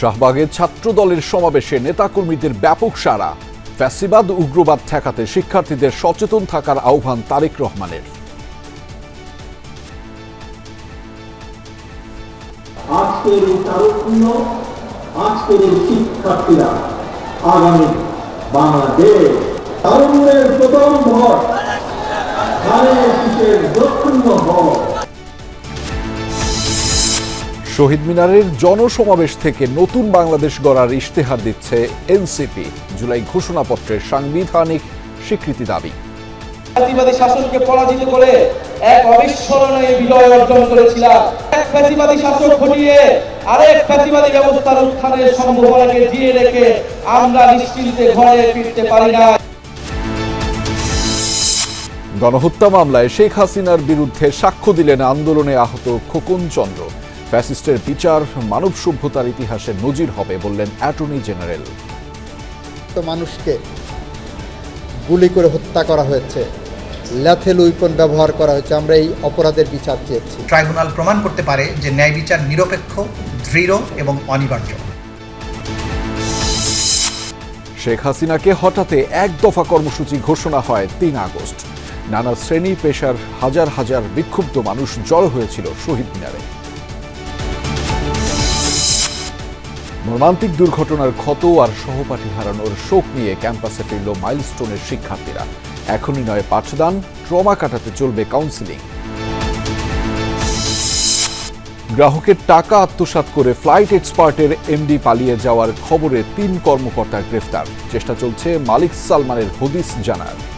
শাহবাগের ছাত্র দলের সমাবেশে নেতাকর্মীদের ব্যাপক সাড়া। ফ্যাসিবাদ, উগ্রবাদ ঠেকাতে শিক্ষার্থীদের সচেতন থাকার আহ্বান তারেক রহমানের। শিক্ষার্থীরা আগামী বাংলাদেশ প্রথম দক্ষিণ শহীদ মিনারের জনসমাবেশ থেকে নতুন বাংলাদেশ গড়ার ইশতেহার দিচ্ছে এনসিপি জুলাই ঘোষণাপত্রের সাংবিধানিক স্বীকৃতি দাবি। ফ্যাসিবাদী শাসনকে পরাজিত করে এক অবিস্মরণীয় বিজয় অর্জন করেছিলাম। এক ফ্যাসিবাদী শাসক ঘটিয়ে আরেক ফ্যাসিবাদী ব্যবস্থার উত্থানের সম্ভাবনাকে জিয়ে রেখে আমরা নিশ্চিন্তে ঘরে ফিরতে পারি না। গণহত্যা মামলায় শেখ হাসিনার বিরুদ্ধে সাক্ষ্য দিলেন আন্দোলনে আহত খোকন চন্দ্র ফ্যাসিস্টের বিচার মানব সভ্যতার ইতিহাসে নজির হবে বললেন অ্যাটর্নি জেনারেল। তো মানুষকে গুলি করে হত্যা করা হয়েছে ল্যাথেল উইপন ব্যবহার করা হয়েছে আমরা এই অপরাধের বিচার চেয়েছি। ট্রাইব্যুনাল প্রমাণ করতে পারে যে ন্যায় বিচার নিরপেক্ষ দৃঢ় এবং অনিবার্য। শেখ হাসিনাকে হঠাতে এক দফা কর্মসূচি ঘোষণা হয় তিন আগস্ট। নানা শ্রেণি পেশার হাজার হাজার বিক্ষুব্ধ মানুষ জড়ো হয়েছিল শহীদ মিনারে। মর্মান্তিক দুর্ঘটনার ক্ষত আর সহপাঠী হারানোর শোক নিয়ে ক্যাম্পাসে ফিরল মাইলস্টোনের শিক্ষার্থীরা। এখনই নয় পাঠদান, ট্রমা কাটাতে চলবে কাউন্সিলিং। গ্রাহকের টাকা আত্মসাৎ করে ফ্লাইট এক্সপার্টের এমডি পালিয়ে যাওয়ার খবরে তিন কর্মকর্তা গ্রেফতার। চেষ্টা চলছে মালিক সালমানের হদিস জানার।